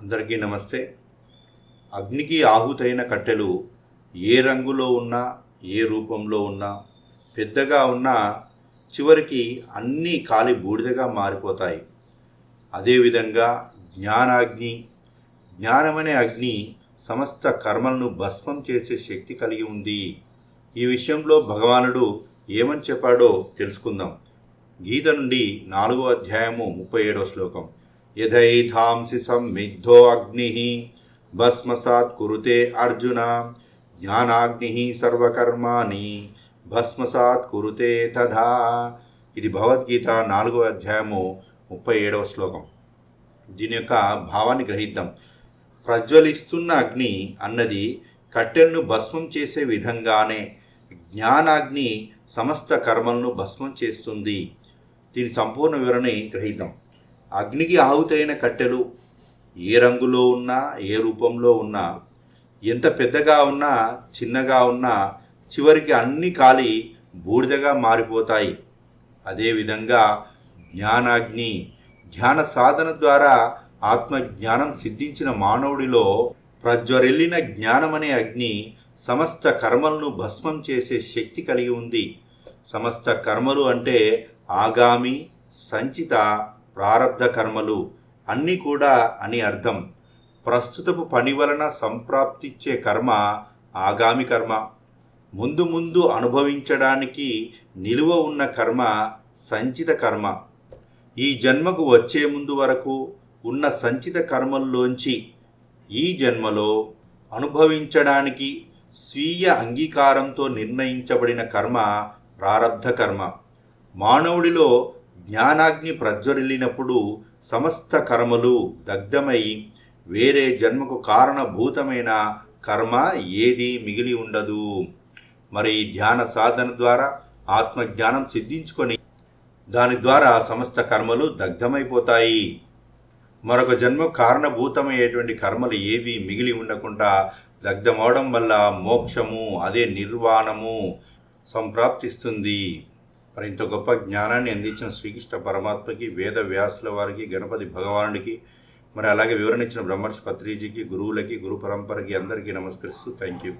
అందరికీ నమస్తే. అగ్నికి ఆహుతైన కట్టెలు ఏ రంగులో ఉన్నా ఏ రూపంలో ఉన్నా పెద్దగా ఉన్నా చివరికి అన్నీ కాలి బూడిదగా మారిపోతాయి. అదేవిధంగా జ్ఞానాగ్ని జ్ఞానమనే అగ్ని సమస్త కర్మలను భస్మం చేసే శక్తి కలిగి ఉంది. ఈ విషయంలో భగవానుడు ఏమని చెప్పాడో తెలుసుకుందాం. గీత నుండి నాలుగో అధ్యాయము ముప్పై ఏడవ శ్లోకం. యథైథాంసి సంమిద్ధో అగ్ని భస్మసాత్ కురుతే అర్జున జ్ఞానాగ్ని సర్వకర్మాణి భస్మసాత్ కురుతే తథా ఇది భగవద్గీత నాలుగో అధ్యాయము ముప్పై ఏడవ శ్లోకం దీని యొక్క భావాన్ని గ్రహిద్దాం. ప్రజ్వలిస్తున్న అగ్ని అన్నది కట్టెలను భస్మం చేసే విధంగానే జ్ఞానాగ్ని సమస్త కర్మలను భస్మం చేస్తుంది. దీని సంపూర్ణ వివరణి గ్రహిద్దాం. అగ్నికి ఆహుతైన కట్టెలు ఏ రంగులో ఉన్నా ఏ రూపంలో ఉన్నా ఎంత పెద్దగా ఉన్నా చిన్నగా ఉన్నా చివరికి అన్ని కాలి బూడిదగా మారిపోతాయి. అదేవిధంగా జ్ఞానాగ్ని ధ్యాన సాధన ద్వారా ఆత్మజ్ఞానం సిద్ధించిన మానవుడిలో ప్రజ్వరెల్లిన జ్ఞానమనే అగ్ని సమస్త కర్మలను భస్మం చేసే శక్తి కలిగి ఉంది. సమస్త కర్మలు అంటే ఆగామి సంచిత ప్రారబ్ధ కర్మలు అన్నీ కూడా అని అర్థం. ప్రస్తుతపు పని వలన సంప్రాప్తిచ్చే కర్మ ఆగామి కర్మ. ముందు ముందు అనుభవించడానికి నిలువ ఉన్న కర్మ సంచిత కర్మ. ఈ జన్మకు వచ్చే ముందు వరకు ఉన్న సంచిత కర్మల్లోంచి ఈ జన్మలో అనుభవించడానికి స్వీయ అంగీకారంతో నిర్ణయించబడిన కర్మ ప్రారబ్ధ కర్మ. మానవుడిలో జ్ఞానాగ్ని ప్రజ్వరిల్లినప్పుడు సమస్త కర్మలు దగ్ధమై వేరే జన్మకు కారణభూతమైన కర్మ ఏది మిగిలి ఉండదు. మరి ధ్యాన సాధన ద్వారా ఆత్మజ్ఞానం సిద్ధించుకొని దాని ద్వారా సమస్త కర్మలు దగ్ధమైపోతాయి. మరొక జన్మ కారణభూతమయ్యేటువంటి కర్మలు ఏవి మిగిలి ఉండకుండా దగ్ధమవడం వల్ల మోక్షము అదే నిర్వాణము సంప్రాప్తిస్తుంది. మరి ఇంత గొప్ప జ్ఞానాన్ని అందించిన శ్రీకృష్ణ పరమాత్మకి వేద వ్యాసుల వారికి గణపతి భగవానుడికి మరి అలాగే వివరణ ఇచ్చిన బ్రహ్మర్షి పత్రిజీకి గురువులకి గురు పరంపరకి అందరికీ నమస్కరిస్తూ థ్యాంక్ యూ